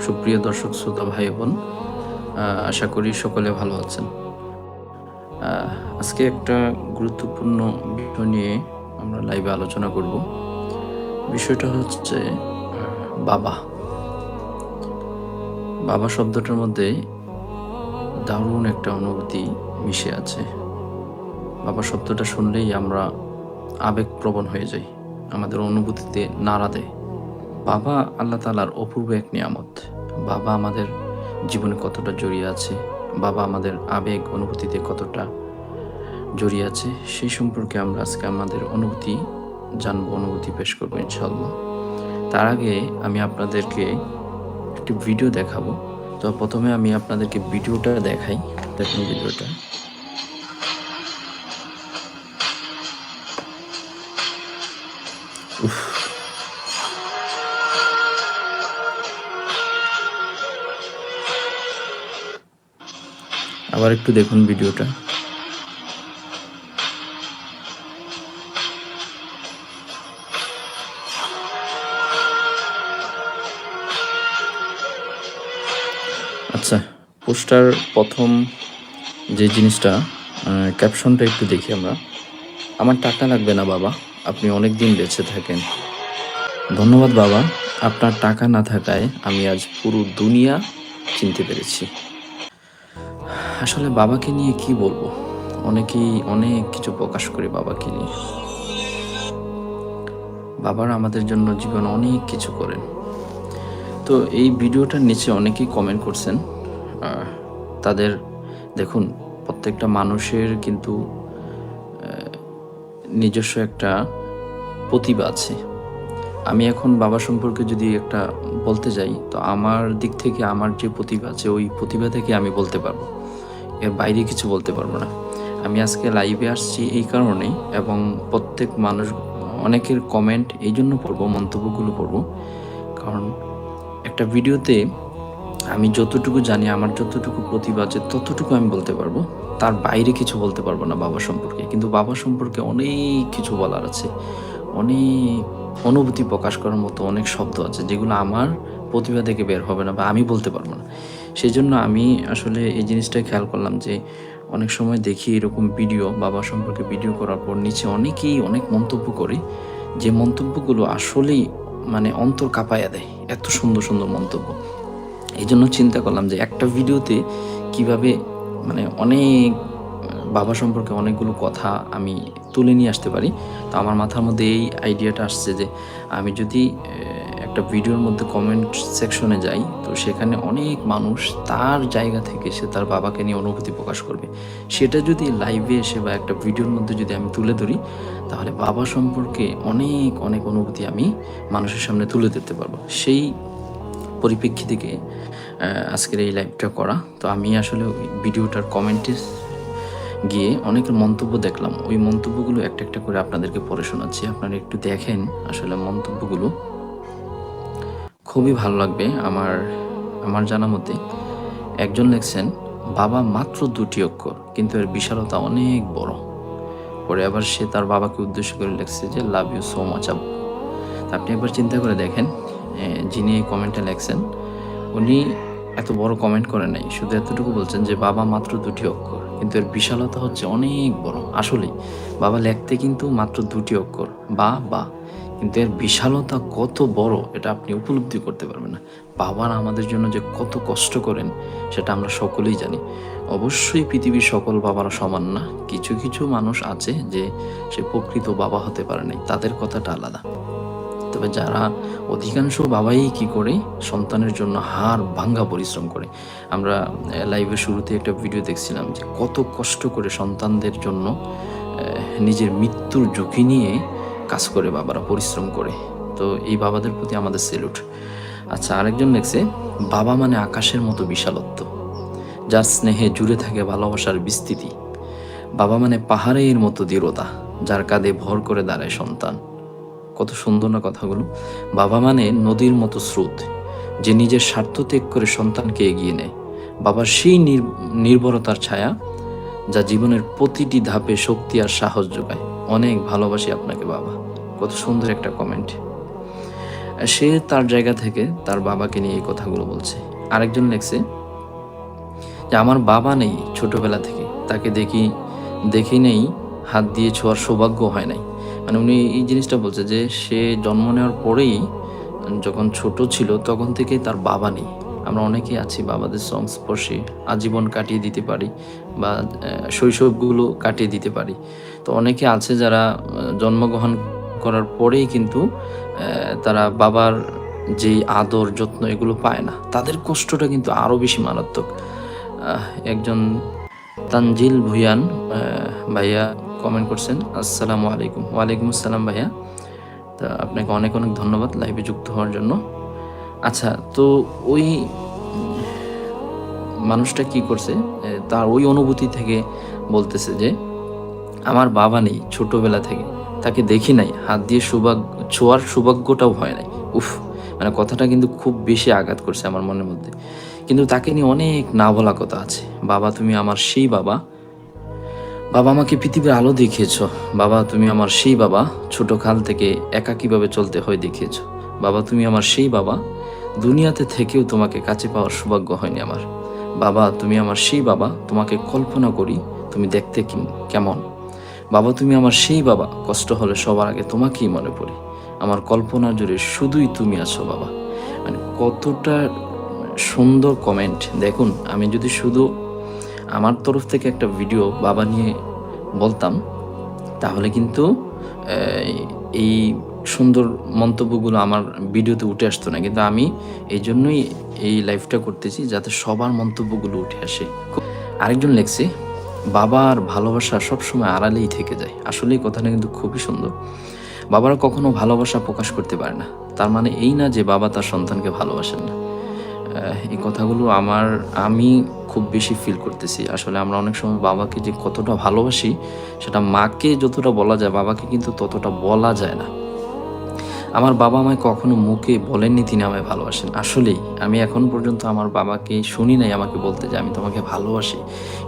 সুপ্রিয় দর্শক, শ্রোতা ভাই বোন আশা করি সকলে ভালো আছেন। আজকে একটা গুরুত্বপূর্ণ বিষয় নিয়ে আমরা লাইভে আলোচনা করব। বিষয়টা হচ্ছে বাবা। বাবা শব্দটার মধ্যে দারুণ একটা অনুভূতি মিশে আছে। বাবা শব্দটা শুনলেই আমরা আবেগপ্রবণ হয়ে যাই। আমাদের অনুভূতিতে নাড়া দেয়। বাবা আল্লাহ তালার অপূর্ব এক নিয়ামত। বাবা আমাদের জীবনে কতটা জড়িয়ে আছে, বাবা আমাদের আবেগ অনুভূতিতে কতটা জড়িয়ে আছে, সেই সম্পর্কে আমরা আজকে আমাদের অনুভূতি জানব, অনুভূতি পেশ করব ইনশাল্লাহ তার আগে আমি আপনাদেরকে একটি ভিডিও দেখাবো। তো প্রথমে আমি আপনাদেরকে ভিডিওটা দেখাই। দেখুন ভিডিওটা। আবার একটু দেখুন ভিডিওটা। আচ্ছা পোস্টার প্রথম যে জিনিসটা ক্যাপশনটা একটু দেখি আমরা। আমার টাকা লাগবে না বাবা, আপনি অনেক দিন বেঁচে থাকেন। ধন্যবাদ বাবা, আপনার টাকা না থাকায় আমি আজ পুরো দুনিয়া চিনতে পেরেছি। আসলে বাবাকে নিয়ে কি বলব? অনেকেই অনেক কিছু প্রকাশ করে বাবাকে নিয়ে। বাবারা আমাদের জন্য জীবন অনেক কিছু করেন। তো এই ভিডিওটার নিচে অনেকেই কমেন্ট করছেন তাদের দেখুন, প্রত্যেকটা মানুষের কিন্তু নিজস্ব একটা প্রতিভা আছে। আমি এখন বাবা সম্পর্কে যদি একটা বলতে যাই, তো আমার দিক থেকে আমার যে প্রতিভা আছে, ওই প্রতিভা থেকে আমি বলতে পারব। এর বাইরে কিছু বলতে পারব না। আমি আজকে লাইভে আসছি এই কারণেই এবং প্রত্যেক মানুষ, অনেকের কমেন্ট এই জন্য পড়ব, মন্তব্যগুলো পড়ব। কারণ একটা ভিডিওতে আমি যতটুকু জানি, আমার যতটুকু প্রতিভা আছে, ততটুকু আমি বলতে পারব। তার বাইরে কিছু বলতে পারব না বাবা সম্পর্কে। কিন্তু বাবা সম্পর্কে অনেক কিছু বলার আছে। অনেক অনুভূতি প্রকাশ করার মতো অনেক শব্দ আছে, যেগুলো আমার প্রতিভা থেকে বের হবে না বা আমি বলতে পারব না। সেই জন্য আমি আসলে এই জিনিসটাই খেয়াল করলাম যে অনেক সময় দেখি এরকম ভিডিও, বাবা সম্পর্কে ভিডিও করার পর নিচে অনেকেই অনেক মন্তব্য করে। যে মন্তব্যগুলো আসলেই মানে অন্তর কাঁপাইয়া দেয়, এত সুন্দর সুন্দর মন্তব্য। এই জন্য চিন্তা করলাম যে একটা ভিডিওতে কীভাবে মানে অনেক বাবা সম্পর্কে অনেকগুলো কথা আমি তুলে নিয়ে আসতে পারি। তো আমার মাথার মধ্যে এই আইডিয়াটা আসছে যে আমি যদি একটা ভিডিওর মধ্যে কমেন্ট সেকশনে যাই, তো সেখানে অনেক মানুষ তার জায়গা থেকে সে তার বাবাকে নিয়ে অনুভূতি প্রকাশ করবে। সেটা যদি লাইভে এসে বা একটা ভিডিওর মধ্যে যদি আমি তুলে ধরি, তাহলে বাবা সম্পর্কে অনেক অনেক অনুভূতি আমি মানুষের সামনে তুলে ধরতে পারব। সেই পরিপ্রেক্ষি থেকে আজকের এই লাইভটা করা। তো আমি আসলে ভিডিওটার কমেন্টে গিয়ে অনেকের মন্তব্য দেখলাম। ওই মন্তব্যগুলো একটা একটা করে আপনাদেরকে পড়ে শোনাচ্ছি। আপনারা একটু দেখেন আসলে মন্তব্যগুলো। খুবই ভালো লাগবে আমার আমার জানা মতে। একজন লেখছেন, বাবা মাত্র দুটি অক্ষর, কিন্তু এর বিশালতা অনেক বড়। পরে আবার সে তার বাবাকে উদ্দেশ্য করে লেখছে যে, লাভ ইউ সো মাচ আপ আপনি একবার চিন্তা করে দেখেন যিনি এই কমেন্টটা লেখছেন, উনি এত বড় কমেন্ট করে নাই, শুধু এতটুকু বলছেন যে, বাবা মাত্র দুটি অক্ষর, কিন্তু এর বিশালতা হচ্ছে অনেক বড়। আসলেই, বাবা লেখতে কিন্তু মাত্র দুটি অক্ষর, বা বা। কিন্তু এর বিশালতা কত বড় এটা আপনি উপলব্ধি করতে পারবেন না। বাবারা আমাদের জন্য যে কত কষ্ট করেন, সেটা আমরা সকলেই জানি। অবশ্যই পৃথিবীর সকল বাবারা সমান না, কিছু কিছু মানুষ আছে যে সে প্রকৃত বাবা হতে পারে নাই, তাদের কথাটা আলাদা। তবে যারা অধিকাংশ বাবাই কি করে? সন্তানের জন্য হাড় ভাঙ্গা পরিশ্রম করে। আমরা লাইভের শুরুতে একটা ভিডিও দেখছিলাম যে কত কষ্ট করে সন্তানদের জন্য নিজের মৃত্যুর ঝুঁকি নিয়ে কাজ করে, বাবারা পরিশ্রম করে। তো এই বাবাদের প্রতি আমাদের সেলুট আচ্ছা আরেকজন লেখছে বাবা মানে আকাশের মতো বিশালত্ব, যার স্নেহে জুড়ে থাকে ভালোবাসার বিস্তৃতি। বাবা মানে পাহাড়ের মতো দৃঢ়তা, যার কাঁধে ভর করে দাঁড়ায় সন্তান। কত সুন্দর না কথাগুলো। বাবা মানে নদীর মতো স্রোত, যে নিজের স্বার্থ ত্যাগ করে সন্তানকে এগিয়ে নেয়। বাবার সেই নির- নির্ভরতার ছায়া, যা জীবনের প্রতিটি ধাপে শক্তি আর সাহস যোগায়। অনেক ভালোবাসি আপনাকে, বাবা। কত সুন্দর একটা কমেন্ট সে তার জায়গা থেকে তার বাবাকে নিয়ে এই কথাগুলো বলছে। আরেকজন লেখছে যে, আমার বাবা নেই ছোটবেলা থেকে। তাকে দেখি দেখি নেই, হাত দিয়ে ছোঁয়ার সৌভাগ্য হয় নাই। মানে উনি এই জিনিসটা বলছে যে, সে জন্ম নেওয়ার পরেই যখন ছোট ছিল তখন থেকেই তার বাবা নেই। আমরা অনেকেই আছি বাবাদের সংস্পর্শে আজীবন কাটিয়ে দিতে পারি বা শৈশবগুলো কাটিয়ে দিতে পারি। তো অনেকে আছে যারা জন্মগ্রহণ করার পরেই কিন্তু তারা বাবার যে আদর, যত্ন এগুলো পায় না। তাদের কষ্টটা কিন্তু আরও বেশি মারাত্মক। একজন তানজিল ভুয়ান ভাইয়া কমেন্ট করছেন, আসসালামু আলাইকুম। ওয়ালাইকুম আসসালাম ভাইয়া। তা আপনাকে অনেক অনেক ধন্যবাদ লাইভে যুক্ত হওয়ার জন্য। আচ্ছা তো ওই মানুষটা কি করছে? তার ওই অনুভূতি থেকে বলতেছে যে, আমার বাবা নেই ছোটবেলা থেকে, তাকে দেখি নাই, হাত দিয়ে সৌভাগ্য ছোঁয়ার সৌভাগ্যটাও হয় নাই। উফ মানে কথাটা কিন্তু খুব বেশি আঘাত করছে আমার মনের মধ্যে। কিন্তু তাকে নিয়ে অনেক না বলা কথা আছে। বাবা, তুমি আমার সেই বাবা। বাবা, আমাকে পৃথিবীর আলো দেখিয়েছ। বাবা, তুমি আমার সেই বাবা। ছোট কাল থেকে একা কীভাবে চলতে হয় দেখিয়েছ। বাবা, তুমি আমার সেই বাবা। দুনিয়াতে থেকেও তোমাকে কাছে পাওয়ার সৌভাগ্য হয়নি আমার। বাবা, তুমি আমার সেই বাবা, তোমাকে কল্পনা করি তুমি দেখতে কেমন। বাবা, তুমি আমার সেই বাবা, কষ্ট হলে সবার আগে তোমাকেই মনে পড়ে। আমার কল্পনা জুড়ে শুধুই তুমি আছো বাবা। মানে কতটা সুন্দর কমেন্ট দেখুন, আমি যদি শুধু আমার তরফ থেকে একটা ভিডিও বাবা নিয়ে বলতাম, তাহলে কিন্তু এই সুন্দর মন্তব্যগুলো আমার ভিডিওতে উঠে আসতো না। কিন্তু আমি এই জন্যই এই লাইফটা করতেছি যাতে সবার মন্তব্যগুলো উঠে আসে। আরেকজন লেখছে, বাবার ভালোবাসা সবসময় আড়ালেই থেকে যায়। আসলে এই কথাটা কিন্তু খুবই সুন্দর। বাবারা কখনো ভালোবাসা প্রকাশ করতে পারে না। তার মানে এই না যে বাবা তার সন্তানকে ভালোবাসেন না। এই কথাগুলো আমার, আমি খুব বেশি ফিল করতেছি। আসলে আমরা অনেক সময় বাবাকে যে কতটা ভালোবাসি, সেটা মাকে যতটা বলা যায়, বাবাকে কিন্তু ততটা বলা যায় না। আমার বাবা আমায় কখনো মুখে বলেননি তিনি আমায় ভালোবাসেন। আসলেই, আমি এখন পর্যন্ত আমার বাবাকে শুনি নাই, আমাকে বলতে যে আমি তোমাকে ভালোবাসি।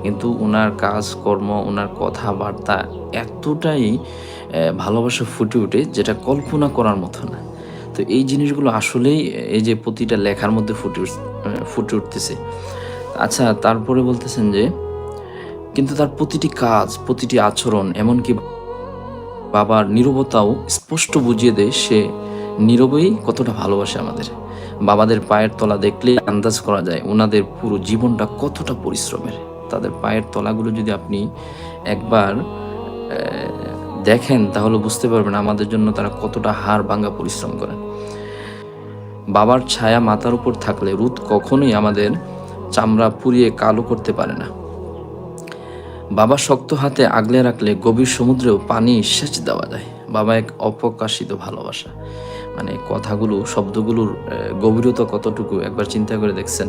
কিন্তু ওনার কাজ কর্ম ওনার কথাবার্তা এতটাই ভালোবাসা ফুটে ওঠে যেটা কল্পনা করার মতো না। তো এই জিনিসগুলো আসলেই এই যে প্রতিটা লেখার মধ্যে ফুটে ফুটে উঠতেছে। আচ্ছা তারপরে বলতেছেন যে, কিন্তু তার প্রতিটি কাজ, প্রতিটি আচরণ, এমনকি বাবার নীরবতাও স্পষ্ট বুঝিয়ে দেয় সে নীরবেই কতটা ভালোবাসে আমাদের। বাবাদের পায়ের তলা দেখলে আন্দাজ করা যায় ওনাদের পুরো জীবনটা কতটা পরিশ্রমের। তাদের পায়ের তলাগুলো যদি আপনি একবার দেখেন তাহলে বুঝতে পারবেন আমাদের জন্য তারা কতটা হাড় ভাঙ্গা পরিশ্রম করেন বাবার ছায়া মাথার উপর থাকলে রুদ কখনোই আমাদের চামড়া পুড়িয়ে কালো করতে পারে না। বাবা শক্ত হাতে আগলে রাখলে গভীর সমুদ্রেও পানি সেচ দেওয়া যায়। বাবা এক অপ্রকাশিত ভালোবাসা। মানে কথাগুলো, শব্দগুলোর গভীরতা কতটুকু একবার চিন্তা করে দেখছেন?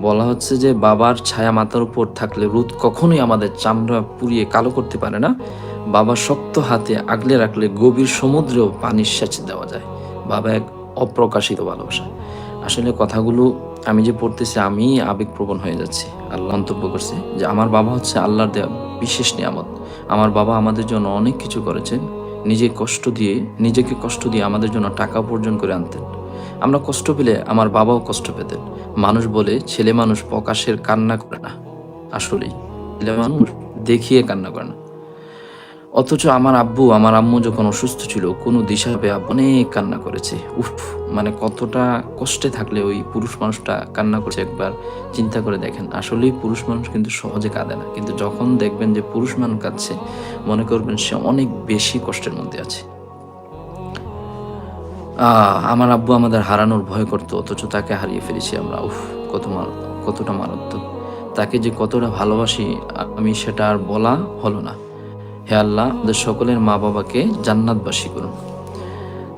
বলা হচ্ছে যে বাবার ছায়া মাথার উপর থাকলে রোদ কখনোই আমাদের চামড়া পুড়িয়ে কালো করতে পারে না। বাবা শক্ত হাতে আগলে রাখলে গভীর সমুদ্রেও পানির সেচ দেওয়া যায়। বাবা এক অপ্রকাশিত ভালোবাসা। আসলে কথাগুলো আমি যে পড়তেছি, আমি আবেগপ্রবণ হয়ে যাচ্ছি। আল্লাহ মন্তব্য করছে যে, আমার বাবা হচ্ছে আল্লাহর দেয়া বিশেষ নিয়ামত। আমার বাবা আমাদের জন্য অনেক কিছু করেছেন। নিজে কষ্ট দিয়ে, নিজেকে কষ্ট দিয়ে আমাদের জন্য টাকা উপার্জন করে আনতেন। আমরা কষ্ট পেলে আমার বাবাও কষ্ট পেতেন। মানুষ বলে, ছেলে মানুষ প্রকাশের কান্না করে না। আসলেই। ছেলে মানুষ দেখিয়ে কান্না করে না। অথচ আমার আব্বু, আমার আম্মু যখন অসুস্থ ছিল, কোনো দিশা পেয়ে অনেক কান্না করেছে। উফ মানে কতটা কষ্টে থাকলে ওই পুরুষ মানুষটা কান্না করছে একবার চিন্তা করে দেখেন। আসলেই পুরুষ মানুষ কিন্তু সহজে কাঁদে না। কিন্তু যখন দেখবেন যে পুরুষ মানুষ কাঁদছে, মনে করবেন সে অনেক বেশি কষ্টের মধ্যে আছে। আমার আব্বু আমাদের হারানোর ভয় করতো, অথচ তাকে হারিয়ে ফেলেছি আমরা। উফ, কত মার, কতটা মারাত্মক। তাকে যে কতটা ভালোবাসি, আমি সেটা আর বলা হলো না। হে আল্লাহ আমাদের সকলের মা বাবাকে জান্নাতবাসী করুন।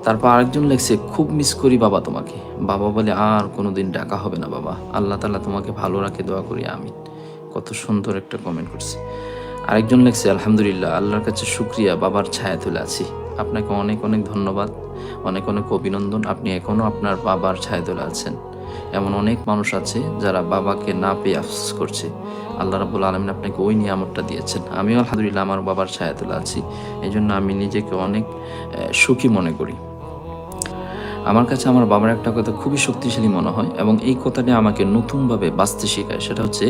তারপর আরেকজন লেখছে, খুব মিস করি বাবা তোমাকে। বাবা বলে, আর কোনোদিন ডাকা হবে না বাবা। আল্লাহ তাআলা তোমাকে ভালো রাখে, দোয়া করি আমি কত সুন্দর একটা কমেন্ট করছে। আরেকজন লেখছে, আলহামদুলিল্লাহ, আল্লাহর কাছে শুক্রিয়া, বাবার ছায়া তুলে আছি। আপনাকে অনেক অনেক ধন্যবাদ, অনেক অনেক অভিনন্দন। আপনি এখনও আপনার বাবার ছায়া তুলে আছেন। এমন অনেক মানুষ আছে যারা বাবাকে না পেয়ে আফসোস করছে। আল্লাহ রাবুল আলমিন আপনাকে ওই নিয়ামতটা দিয়েছেন। আমিও আলহামদুলিল্লাহ আমার বাবার ছায়া তোলা আছি। এই জন্য আমি নিজেকে অনেক সুখী মনে করি। আমার কাছে আমার বাবার একটা কথা খুবই শক্তিশালী মনে হয় এবং এই কথাটি আমাকে নতুনভাবে বাঁচতে শেখায়। সেটা হচ্ছে,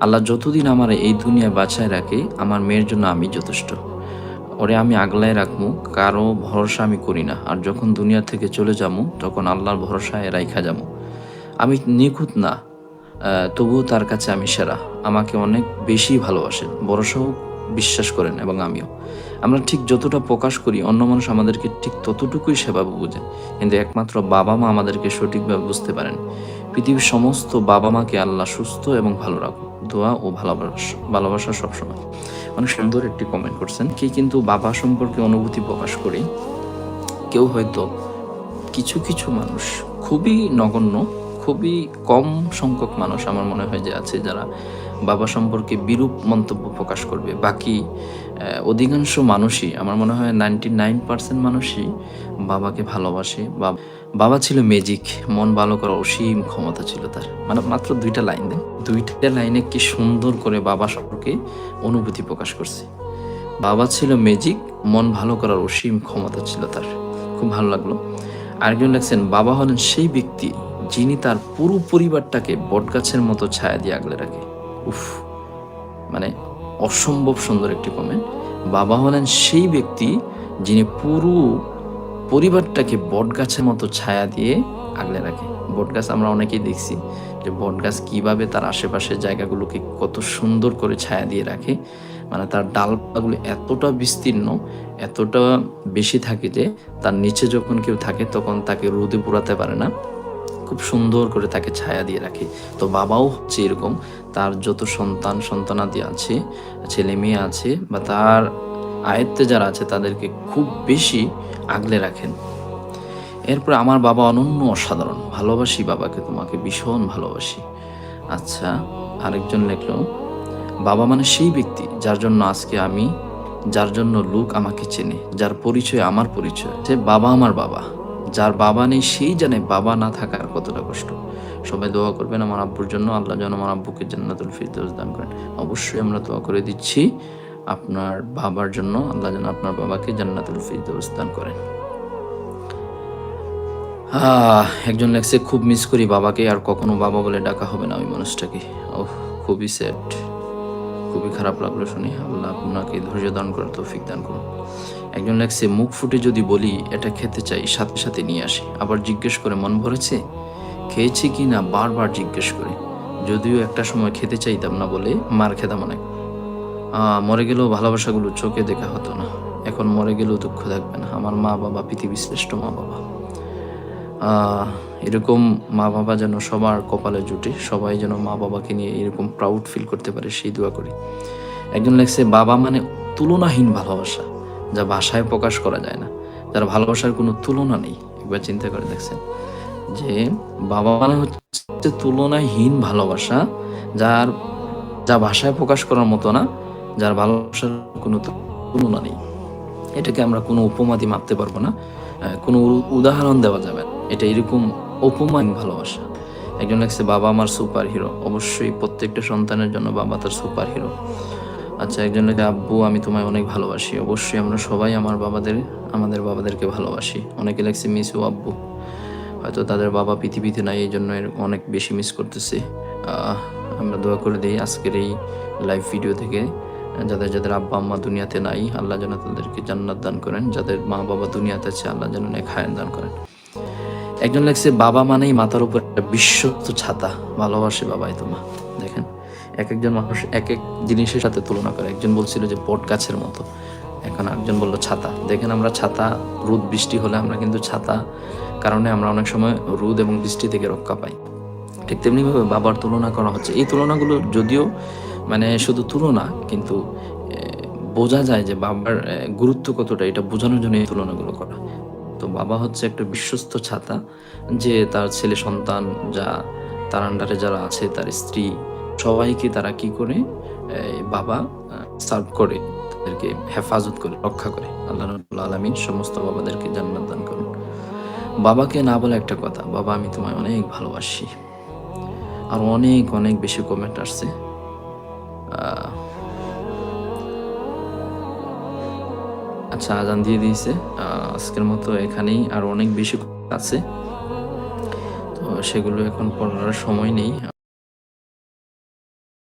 আল্লাহ যতদিন আমার এই দুনিয়ায় বাঁচায় রাখে, আমার মেয়ের জন্য আমি যথেষ্ট। ওরে আমি আগলায় রাখব কারও ভরসা আমি করি না। আর যখন দুনিয়া থেকে চলে যাব তখন আল্লাহর ভরসায় রাইখা যাব আমি নিখুঁত না তবুও তার কাছে আমি সেরা। আমাকে অনেক বেশি ভালোবাসেন ভরসাও বিশ্বাস করেন এবং আমিও। আমরা ঠিক যতটা প্রকাশ করি, অন্য মানুষ আমাদেরকে ঠিক ততটুকুই সেবা বুঝে কিন্তু একমাত্র বাবা মা আমাদেরকে সঠিকভাবে বুঝতে পারেন। পৃথিবীর সমস্ত বাবা মাকে আল্লাহ সুস্থ এবং ভালো রাখুন। দোয়া ও ভালোবাসা ভালোবাসা সবসময়। অনেক সুন্দর একটি কমেন্ট করছেন। কে কিন্তু বাবা সম্পর্কে অনুভূতি প্রকাশ করে, কেউ হয়তো কিছু কিছু মানুষ খুবই নগণ্য খুবই কম সংখ্যক মানুষ আমার মনে হয় যে আছে যারা বাবা সম্পর্কে বিরূপ মন্তব্য প্রকাশ করবে। বাকি অধিকাংশ মানুষই, আমার মনে হয় নাইনটি নাইন পার্সেন্ট মানুষই বাবাকে ভালোবাসে। বা, বাবা ছিল ম্যাজিক মন ভালো করার অসীম ক্ষমতা ছিল তার। মানে মাত্র দুইটা লাইন দেন। দুইটা লাইনে কি সুন্দর করে বাবা সম্পর্কে অনুভূতি প্রকাশ করছে। বাবা ছিল ম্যাজিক মন ভালো করার অসীম ক্ষমতা ছিল তার। খুব ভালো লাগল। আরেকজন লেখছেন, বাবা হলেন সেই ব্যক্তি যিনি তার পুরো পরিবারটাকে বটগাছের মতো ছায়া দিয়ে আগলে রাখে। উফ মানে অসম্ভব সুন্দর একটি কমেন্ট বাবা হলেন সেই ব্যক্তি যিনি পুরো পরিবারটাকে বটগাছের মতো ছায়া দিয়ে আগলে রাখে। বটগাছ আমরা অনেকেই দেখছি যে বটগাছ কীভাবে তার আশেপাশের জায়গাগুলোকে কত সুন্দর করে ছায়া দিয়ে রাখে। মানে তার ডালপালাগুলো এতটা বিস্তীর্ণ, এতটা বেশি থাকে যে তার নিচে যখন কেউ থাকে তখন তাকে রোদে পোড়াতে পারে না। খুব সুন্দর করে তাকে ছায়া দিয়ে রাখে। তো বাবাও হচ্ছে এরকম। তার যত সন্তান, সন্তানাদি আছে, ছেলে মেয়ে আছে বা তার আয়ত্তে যারা আছে তাদেরকে খুব বেশি আগলে রাখেন। এরপর আমার বাবা অনন্য অসাধারণ। ভালোবাসি বাবাকে, তোমাকে ভীষণ ভালোবাসি। আচ্ছা আরেকজন লিখলো, বাবা মানে সেই ব্যক্তি যার জন্য আজকে আমি, যার জন্য লোক আমাকে চেনে, যার পরিচয় আমার পরিচয়, যে বাবা আমার বাবা। যার বাবা নেই, সেই জানে বাবা না থাকার কতটা কষ্ট। সবাই দোয়া করবেন আমার আব্বুর জন্য, আল্লাহ যেন আমার আব্বুকে জান্নাতুল ফিরদৌস দান করেন। অবশ্যই আমরা দোয়া করে দিচ্ছি আপনার বাবার জন্য, আল্লাহ যেন আপনার বাবাকে জান্নাতুল ফিরদৌস দান করেন। একজন লেখছে, খুব মিস করি বাবাকে, আর কখনো বাবা বলে ডাকা হবে না ওই মানুষটাকে। ও খুবই স্যাড খুবই খারাপ লাগল শুনি। আল্লাহ আপনাকে ধৈর্য দান করার তৌফিক দান করুন। একজন লেখছে, মুখ ফুটে যদি বলি, এটা খেতে চাই, সাথে সাথে নিয়ে আসি। আবার জিজ্ঞেস করে, মন ভরেছে? খেয়েছি কি না? বারবার জিজ্ঞেস করে। যদিও একটা সময় খেতে চাইতাম না বলে মার খেতাম অনেক। মরে গেলেও ভালোবাসাগুলো চোখে দেখা হতো না। এখন মরে গেলেও দুঃখ থাকবে না। আমার মা বাবা পৃথিবীর শ্রেষ্ঠ মা বাবা এরকম মা বাবা যেন সবার কপালে জুটে, সবাই যেন মা বাবাকে নিয়ে এরকম প্রাউড ফিল করতে পারে, সেই দোয়া করি। একজন লেখছে, বাবা মানে তুলনাহীন ভালোবাসা, যা ভাষায় প্রকাশ করা যায় না। যার ভালোবাসার কোনো তুলনা নেই। একবার চিন্তা করে দেখছেন যে, বাবা মানে হচ্ছে তুলনাহীন ভালোবাসা, যার, যা ভাষায় প্রকাশ করার মতো না, যার ভালোবাসার কোনো তুলনা নেই। এটাকে আমরা কোনো উপমাদি মাপতে পারব না। কোনো উদাহরণ দেওয়া যাবে না। এটা এরকম অপমান ভালোবাসা। একজন লাগছে বাবা আমার সুপার হিরো অবশ্যই প্রত্যেকটা সন্তানের জন্য বাবা তার সুপার হিরো আচ্ছা একজন লেখে আব্বু, আমি তোমায় অনেক ভালোবাসি। অবশ্যই আমরা সবাই আমার বাবাদের, আমাদের বাবাদেরকে ভালোবাসি। অনেকে লেখছে মিস ও আব্বু। হয়তো তাদের বাবা পৃথিবীতে নাই এই জন্য অনেক বেশি মিস করতেছে। আমরা দোয়া করে দিই আজকের এই লাইভ ভিডিও থেকে, যাদের যাদের আব্বা আম্মা দুনিয়াতে নাই, আল্লাহ যেন তাদেরকে জান্নাত দান করেন। যাদের মা বাবা দুনিয়াতে আছে, আল্লাহ যেন নেক হায়াত দান করেন। একজন লাগছে, বাবা মানেই মাথার উপর একটা বিশ্বস্ত ছাতা। ভালোবাসে বাবাই তোমা দেখেন, এক একজন মানুষ এক এক জিনিসের সাথে তুলনা করে। একজন বলছিল যে, বট গাছের মতো। এখন একজন বলল, ছাতা। দেখেন, আমরা ছাতা, রোদ, বৃষ্টি হলে আমরা কিন্তু ছাতা কারণে আমরা অনেক সময় রোদ এবং বৃষ্টি থেকে রক্ষা পাই। ঠিক তেমনিভাবে বাবার তুলনা করা হচ্ছে। এই তুলনাগুলো যদিও মানে শুধু তুলনা, কিন্তু বোঝা যায় যে বাবার গুরুত্ব কতটা, এটা বোঝানোর জন্য এই তুলনাগুলো করা। তো বাবা হচ্ছে একটা বিশ্বস্ত ছাতা যে তার ছেলে সন্তান যা, তার আন্ডারে যারা আছে, তার স্ত্রী, সবাইকে তারা কি করে বাবা সার্ভ করে, তাদেরকে হেফাজত করে, রক্ষা করে। আল্লাহ আলমিন সমস্ত বাবাদেরকে জান্নাত দান করুন। বাবাকে না বলে একটা কথা, বাবা আমি তোমায় অনেক ভালোবাসি। আর অনেক অনেক বেশি কমেন্ট আসছে। আচ্ছা আজান দিয়ে দিয়েছে। আজকের মতো এখানেই আর অনেক বেশি আছে। তো সেগুলো এখন পড়ার সময় নেই।